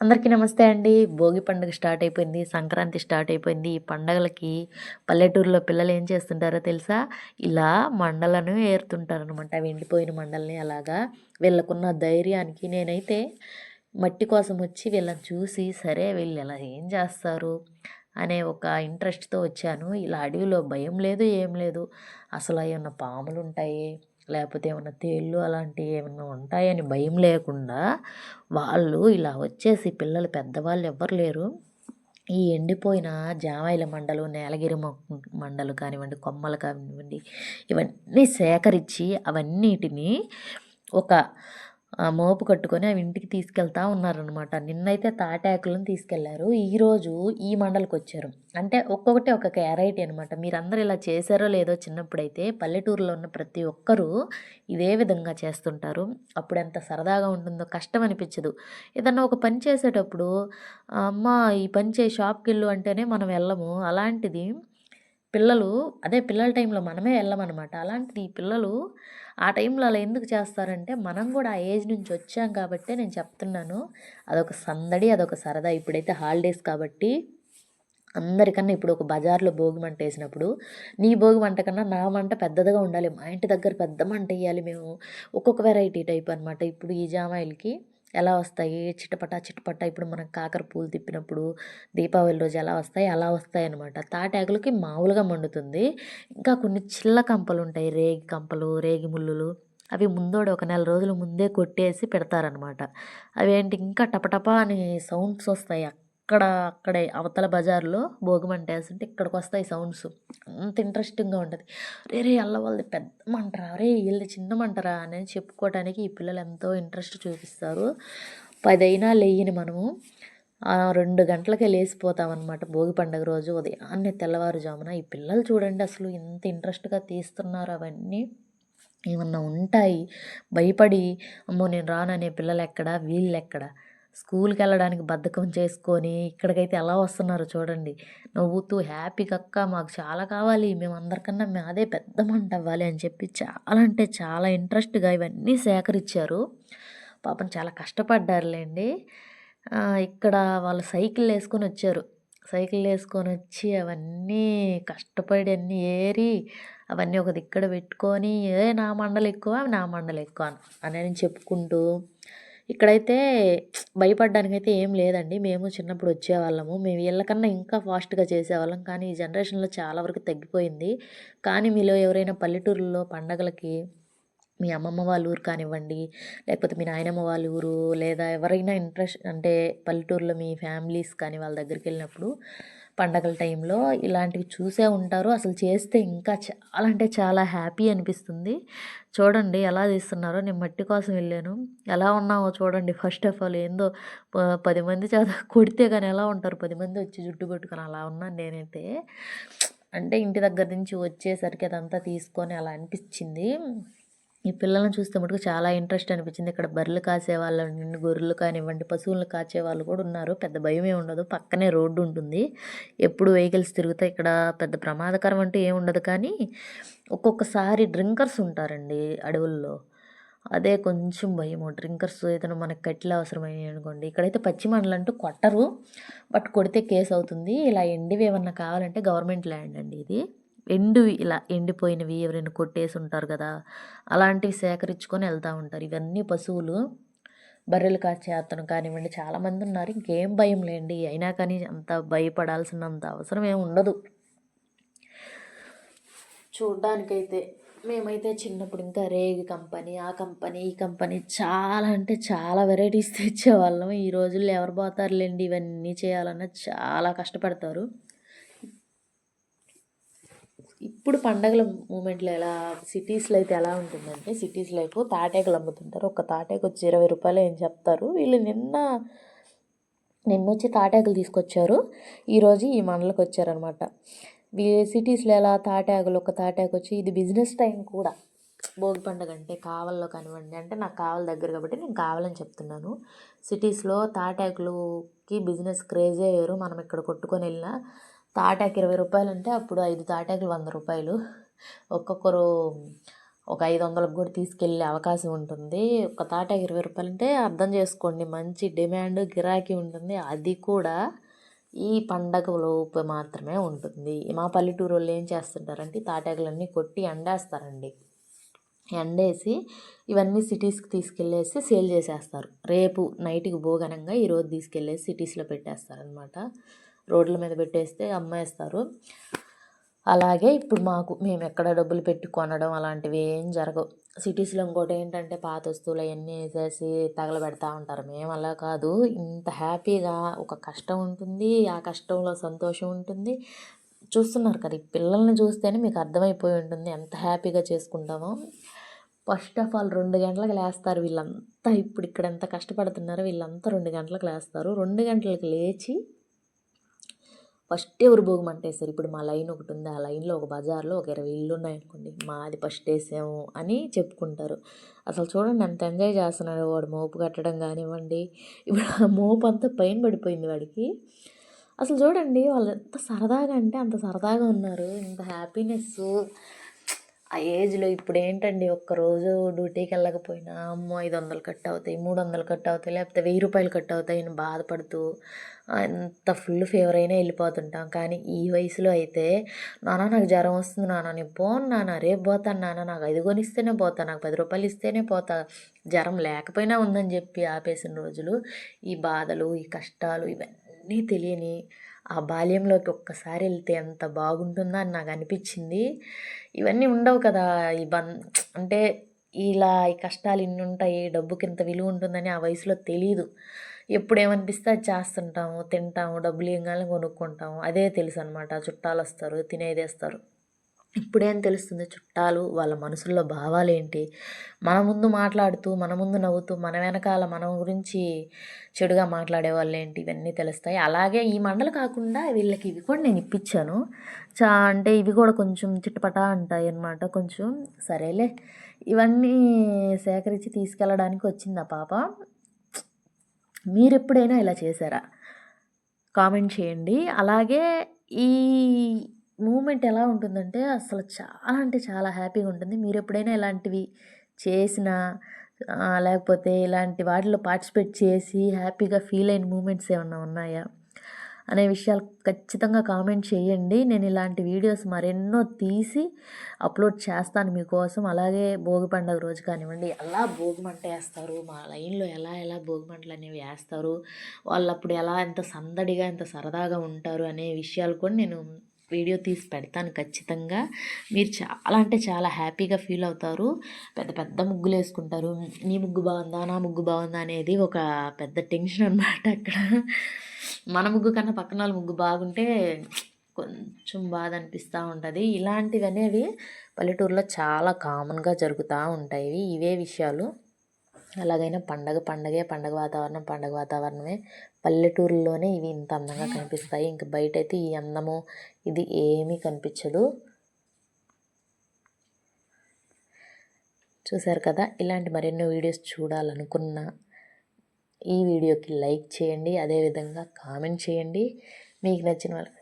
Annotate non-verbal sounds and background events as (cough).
అందరికీ నమస్తే అండి. భోగి పండుగ స్టార్ట్ అయిపోయింది సంక్రాంతి స్టార్ట్ అయిపోయింది. ఈ పండగలకి పల్లెటూరులో పిల్లలు ఏం చేస్తుంటారో తెలుసా? ఇలా మండలను ఏరుతుంటారు అనమాట ఎండిపోయిన మండలని అలాగా వీళ్ళకున్న ధైర్యానికి నేనైతే మట్టి కోసం వచ్చి వీళ్ళని చూసి సరే వీళ్ళు ఇలా ఏం చేస్తారు? అనే ఒక ఇంట్రెస్ట్తో వచ్చాను. ఇలా అడవిలో భయం లేదు ఏం లేదు. అసలు ఏమన్నా పాములు ఉంటాయి లేకపోతే ఏమైనా తేళ్ళు అలాంటివి ఏమైనా ఉంటాయని భయం లేకుండా వాళ్ళు ఇలా వచ్చేసి పిల్లలు పెద్దవాళ్ళు ఎవ్వరు లేరు. ఈ ఎండిపోయిన జామాయిల మండలు నేలగిరి మండలు కానివ్వండి కొమ్మలు కానివ్వండి ఇవన్నీ సేకరించి అవన్నిటిని ఒక మోపు కట్టుకొని అవి ఇంటికి తీసుకెళ్తా ఉన్నారనమాట నిన్నైతే తాటాకులను తీసుకెళ్ళారు. ఈరోజు ఈ మండలికి వచ్చారు. అంటే ఒక్కొక్కటి ఒక్కొక్క వెరైటీ అనమాట మీరందరూ ఇలా చేశారో లేదో చిన్నప్పుడైతే పల్లెటూరులో ఉన్న ప్రతి ఒక్కరూ ఇదే విధంగా చేస్తుంటారు. అప్పుడు ఎంత సరదాగా ఉంటుందో కష్టం అనిపించదు. ఏదన్నా ఒక పని చేసేటప్పుడు అమ్మ ఈ పని చేయి షాప్కి వెళ్ళు అంటేనే మనం వెళ్ళము. అలాంటిది పిల్లలు అదే పిల్లల టైంలో మనమే వెళ్ళమన్నమాట అలాంటిది ఈ పిల్లలు ఆ టైంలో అలా ఎందుకు చేస్తారంటే మనం కూడా ఆ ఏజ్ నుంచి వచ్చాం కాబట్టే నేను చెప్తున్నాను. అదొక సందడి అదొక సరదా. ఇప్పుడైతే హాలిడేస్ కాబట్టి అందరికన్నా ఇప్పుడు ఒక బజార్లో భోగి మంట వేసినప్పుడు నీ భోగి మంట కన్నా నా మంట పెద్దదిగా ఉండాలి. మా ఇంటి దగ్గర పెద్ద మంట వేయాలి మేము. ఒక్కొక్క వెరైటీ టైప్ అనమాట ఇప్పుడు ఈ జామాయిలకి ఎలా వస్తాయి? చిటపట చిటపట ఇప్పుడు మనం కాకర పూలు తిప్పినప్పుడు దీపావళి రోజు ఎలా వస్తాయి? అలా వస్తాయి అనమాట తాటాకులకి మామూలుగా మండుతుంది. ఇంకా కొన్ని చిల్ల కంపలు ఉంటాయి. రేగి కంపలు రేగి ముళ్ళులు. అవి ముందోడు ఒక నెల రోజుల ముందే కొట్టేసి పెడతారనమాట అవి ఏంటి ఇంకా టపటపా అని సౌండ్స్ వస్తాయి అక్కడ అక్కడే అవతల బజార్లో భోగిమంట వేస్తుంటే ఇక్కడికి వస్తాయి సౌండ్స్. అంత ఇంట్రెస్టింగ్గా ఉంటుంది. రే రే అల్ల వాళ్ళది పెద్ద మంటరా? రే వీళ్ళది చిన్న మంటరా? చెప్పుకోవటానికి చెప్పుకోవడానికి ఈ పిల్లలు ఎంతో ఇంట్రెస్ట్ చూపిస్తారు. పదైనా లేయని మనము రెండు గంటలకే లేసిపోతామన్నమాట భోగి పండుగ రోజు ఉదయాన్నే తెల్లవారుజామున. ఈ పిల్లలు చూడండి అసలు ఎంత ఇంట్రెస్ట్గా తీస్తున్నారు అవన్నీ. ఏమన్నా ఉంటాయి? భయపడి అమ్మో నేను రాననే పిల్లలు ఎక్కడ వీళ్ళు ఎక్కడ స్కూల్కి వెళ్ళడానికి బద్ధకం చేసుకొని ఇక్కడికైతే ఎలా వస్తున్నారు చూడండి. నవ్వుతూ హ్యాపీగా అక్క మాకు చాలా కావాలి మేము అందరికన్నా అదే పెద్ద మంట అవ్వాలి అని చెప్పి చాలా అంటే చాలా ఇంట్రెస్ట్గా ఇవన్నీ సేకరించారు. పాపం చాలా కష్టపడ్డారులేండి. ఇక్కడ వాళ్ళు సైకిల్ వేసుకొని వచ్చారు. సైకిల్ వేసుకొని వచ్చి అవన్నీ కష్టపడి అన్నీ ఏరి అవన్నీ ఒక దిక్కడ పెట్టుకొని ఏ నా మండలు ఎక్కువ నా మండలు ఎక్కువ అని చెప్పుకుంటూ ఇక్కడైతే భయపడడానికైతే ఏం లేదండి. మేము చిన్నప్పుడు వచ్చేవాళ్ళము. మేము వీళ్ళకన్నా ఇంకా ఫాస్ట్గా చేసేవాళ్ళం. కానీ ఈ జనరేషన్లో చాలా వరకు తగ్గిపోయింది. కానీ మీలో ఎవరైనా పల్లెటూరులో పండగలకి మీ అమ్మమ్మ వాళ్ళ ఊరు కానివ్వండి లేకపోతే మీ నాయనమ్మ వాళ్ళ ఊరు లేదా ఎవరైనా ఇంట్రెస్ట్ అంటే పల్లెటూరులో మీ ఫ్యామిలీస్ కానీ వాళ్ళ దగ్గరికి వెళ్ళినప్పుడు పండగల టైంలో ఇలాంటివి చూసే ఉంటారు. అసలు చేస్తే ఇంకా చాలా అంటే చాలా హ్యాపీ అనిపిస్తుంది. చూడండి ఎలా తీస్తున్నారో నేను మట్టి కోసం వెళ్ళాను. ఎలా ఉన్నావో చూడండి. ఫస్ట్ ఆఫ్ ఆల్ ఏందో పది మంది చేత (laughs) కొడితే కానీ ఎలా ఉంటారు? పది మంది వచ్చి జుట్టు కొట్టుకొని అలా ఉన్నాను నేనైతే. అంటే ఇంటి దగ్గర నుంచి వచ్చేసరికి అదంతా తీసుకొని అలా అనిపించింది. ఈ పిల్లల్ని చూస్తే మటుకు చాలా ఇంట్రెస్ట్ అనిపించింది. ఇక్కడ బర్రెలు కాసే వాళ్ళని గొర్రెలు కానివ్వండి పశువులను కాచే వాళ్ళు కూడా ఉన్నారు. పెద్ద భయమే ఉండదు. పక్కనే రోడ్డు ఉంటుంది. ఎప్పుడు వెహికల్స్ తిరుగుతాయి. ఇక్కడ పెద్ద ప్రమాదకరం అంటూ ఏమి ఉండదు. కానీ ఒక్కొక్కసారి డ్రింకర్స్ ఉంటారండి అడవుల్లో. అదే కొంచెం భయం డ్రింకర్స్ ఏదైనా మనకి కట్టెలు అవసరమయ్యాయి అనుకోండి. ఇక్కడైతే పచ్చి మండలు అంటూ కొట్టరు. బట్ కొడితే కేసు అవుతుంది. ఇలా ఎండివి ఏమన్నా కావాలంటే గవర్నమెంట్ ల్యాండ్ అండి ఇది. ఎండు ఇలా ఎండిపోయినవి ఎవరైనా కొట్టేసి ఉంటారు కదా అలాంటివి సేకరించుకొని వెళ్తూ ఉంటారు. ఇవన్నీ పశువులు బర్రెలు కాచే అతను కానివ్వండి చాలామంది ఉన్నారు. ఇంకేం భయం లేండి. అయినా కానీ అంత భయపడాల్సినంత అవసరం ఏమి ఉండదు. చూడ్డానికైతే మేమైతే చిన్నప్పుడు ఇంకా రేగి కంపెనీ ఆ కంపెనీ ఈ కంపెనీ చాలా అంటే చాలా వెరైటీస్ తెచ్చేవాళ్ళం. ఈ రోజుల్లో ఎవరు పోతారులేండి? ఇవన్నీ చేయాలన్నా చాలా కష్టపడతారు. ఇప్పుడు పండగల మూమెంట్లో ఎలా సిటీస్లో అయితే ఎలా ఉంటుందంటే సిటీస్ లైఫ్ తాటాకులు అమ్ముతుంటారు. ఒక తాటాకు వచ్చి ఇరవై రూపాయలు ఏం చెప్తారు. వీళ్ళు నిన్న నిన్న వచ్చి తాటాకులు తీసుకొచ్చారు. ఈరోజు ఈ మండలకు వచ్చారనమాట సిటీస్లో ఎలా తాటాకులు ఒక తాటాకు వచ్చి ఇది బిజినెస్ టైం కూడా. భోగి పండుగ అంటే కావల్లో కానివ్వండి అంటే నాకు కావాలి దగ్గర కాబట్టి నేను కావాలని చెప్తున్నాను. సిటీస్లో తాటాకులుకి బిజినెస్ క్రేజే వేరు. మనం ఇక్కడ కొట్టుకొని వెళ్ళినా తాటాకు ఇరవై రూపాయలు అంటే అప్పుడు ఐదు తాటాకులు వంద రూపాయలు. ఒక్కొక్కరు ఒక ఐదు వందలకు కూడా తీసుకెళ్ళే అవకాశం ఉంటుంది. ఒక తాటాకు ఇరవై రూపాయలు అంటే అర్థం చేసుకోండి మంచి డిమాండ్ గిరాకీ ఉంటుంది. అది కూడా ఈ పండగ లోపు మాత్రమే ఉంటుంది. మా పల్లెటూరు వాళ్ళు ఏం చేస్తుంటారంటే తాటాకులన్నీ కొట్టి ఎండేస్తారండి. ఎండేసి ఇవన్నీ సిటీస్కి తీసుకెళ్ళేసి సేల్ చేసేస్తారు. రేపు నైట్కి భోగనంగా ఈరోజు తీసుకెళ్ళేసి సిటీస్లో పెట్టేస్తారనమాట రోడ్ల మీద పెట్టేస్తే అమ్మేస్తారు. అలాగే ఇప్పుడు మాకు మేము ఎక్కడ డబ్బులు పెట్టి కొనడం అలాంటివి ఏం జరగవు. సిటీస్లో ఇంకోటి ఏంటంటే పాత వస్తువులు అవన్నీ వేసేసి తగలబెడతా ఉంటారు. మేము అలా కాదు. ఇంత హ్యాపీగా ఒక కష్టం ఉంటుంది. ఆ కష్టంలో సంతోషం ఉంటుంది. చూస్తున్నారు కదా ఈ పిల్లల్ని చూస్తేనే మీకు అర్థమైపోయి ఉంటుంది ఎంత హ్యాపీగా చేసుకుంటామో. ఫస్ట్ ఆఫ్ ఆల్ రెండు గంటలకు లేస్తారు వీళ్ళంతా. ఇప్పుడు ఇక్కడ ఎంత కష్టపడుతున్నారో వీళ్ళంతా రెండు గంటలకు లేస్తారు. రెండు గంటలకు లేచి ఫస్ట్ ఎవరు భోగం వేస్తారు ఇప్పుడు మా లైన్ ఒకటి ఉంది. ఆ లైన్లో ఒక బజార్లో ఒక ఇరవై ఇల్లు ఉన్నాయనుకోండి. మాది ఫస్ట్ వేసాము అని చెప్పుకుంటారు. అసలు చూడండి ఎంత ఎంజాయ్ చేస్తున్నాడు వాడు. మోపు కట్టడం కానివ్వండి. ఇప్పుడు ఆ మోపు అంతా పైన పడిపోయింది వాడికి. అసలు చూడండి వాళ్ళు ఎంత సరదాగా అంటే అంత సరదాగా ఉన్నారు. ఇంత హ్యాపీనెస్ ఆ ఏజ్లో ఇప్పుడు ఏంటండి ఒక్కరోజు డ్యూటీకి వెళ్ళకపోయినా అమ్మో ఐదు వందలు కట్ అవుతాయి మూడు వందలు కట్ అవుతాయి లేకపోతే వెయ్యి రూపాయలు కట్ అవుతాయి అని బాధపడుతూ ఎంత ఫుల్ ఫీవర్ అయినా వెళ్ళిపోతుంటాం కానీ ఈ వయసులో అయితే నాన్న నాకు జ్వరం వస్తుంది నాన్న నేను పోను నాన్న రేపు పోతాను నాన్న నాకు ఐదు కొనిస్తేనే పోతా నాకు పది రూపాయలు ఇస్తేనే పోతా జ్వరం లేకపోయినా ఉందని చెప్పి ఆపేసిన రోజులు ఈ బాధలు ఈ కష్టాలు ఇవన్నీ తెలియని ఆ బాల్యంలోకి ఒక్కసారి వెళ్తే ఎంత బాగుంటుందో అని నాకు అనిపించింది. ఇవన్నీ ఉండవు కదా ఈ బం అంటే ఇలా ఈ కష్టాలు ఇన్ని ఉంటాయి డబ్బుకి ఇంత విలువ ఉంటుందని ఆ వయసులో తెలియదు ఎప్పుడు ఏమనిపిస్తే అది చేస్తుంటాము తింటాము డబ్బులు ఇవ్వగానే కొనుక్కుంటాము అదే తెలుసు అనమాట చుట్టాలు వస్తారు తినేదేస్తారు ఇప్పుడేం తెలుస్తుంది చుట్టాలు వాళ్ళ మనసుల్లో భావాలు ఏంటి? మన ముందు మాట్లాడుతూ మన ముందు నవ్వుతూ మన వెనకాల మన గురించి చెడుగా మాట్లాడే వాళ్ళు ఏంటి? ఇవన్నీ తెలుస్తాయి. అలాగే ఈ మండలు కాకుండా వీళ్ళకి ఇవి కూడా నేను ఇప్పించాను. చా అంటే ఇవి కూడా కొంచెం చిట్టపటా అంటాయి అన్నమాట కొంచెం. సరేలే. ఇవన్నీ సేకరించి తీసుకెళ్ళడానికి వచ్చింది ఆ పాప? మీరు ఎప్పుడైనా ఇలా చేశారా? కామెంట్ చేయండి. అలాగే ఈ మూమెంట్ ఎలా ఉంటుందంటే అసలు చాలా అంటే చాలా హ్యాపీగా ఉంటుంది. మీరు ఎప్పుడైనా ఇలాంటివి చేసినా లేకపోతే ఇలాంటి వాటిలో పార్టిసిపేట్ చేసి హ్యాపీగా ఫీల్ అయిన మూమెంట్స్ ఏమన్నా ఉన్నాయా? అనే విషయాలు ఖచ్చితంగా కామెంట్ చేయండి. నేను ఇలాంటి వీడియోస్ మరెన్నో తీసి అప్లోడ్ చేస్తాను మీకోసం. అలాగే భోగి పండుగ రోజు కానివ్వండి ఎలా భోగి మంట వేస్తారు? మా లైన్లో ఎలా ఎలా భోగి మంటలు అనేవి వేస్తారు? వాళ్ళు అప్పుడు ఎలా ఎంత సందడిగా ఎంత సరదాగా ఉంటారు? అనే విషయాలు కూడా నేను వీడియో తీసి పెడతాను ఖచ్చితంగా. మీరు చాలా అంటే చాలా హ్యాపీగా ఫీల్ అవుతారు. పెద్ద పెద్ద ముగ్గులు వేసుకుంటారు నీ ముగ్గు బాగుందా నా ముగ్గు బాగుందా అనేది ఒక పెద్ద టెన్షన్ అనమాట అక్కడ. మన ముగ్గు కన్నా పక్కన వాళ్ళ ముగ్గు బాగుంటే కొంచెం బాధ అనిపిస్తూ ఉంటుంది. ఇలాంటివి అనేవి పల్లెటూరులో చాలా కామన్గా జరుగుతూ ఉంటాయి. ఇవే విషయాలు. ఎలాగైనా పండగ పండగే పండగ వాతావరణం పండగ వాతావరణమే. పల్లెటూరులోనే ఇవి ఇంత అందంగా కనిపిస్తాయి. ఇంక బయట అయితే ఈ అందము ఇది ఏమీ కనిపించదు. చూసారు కదా ఇలాంటి మరెన్నో వీడియోస్ చూడాలనుకున్నా ఈ వీడియోకి లైక్ చేయండి అదేవిధంగా కామెంట్ చేయండి. మీకు నచ్చిన వాళ్ళకి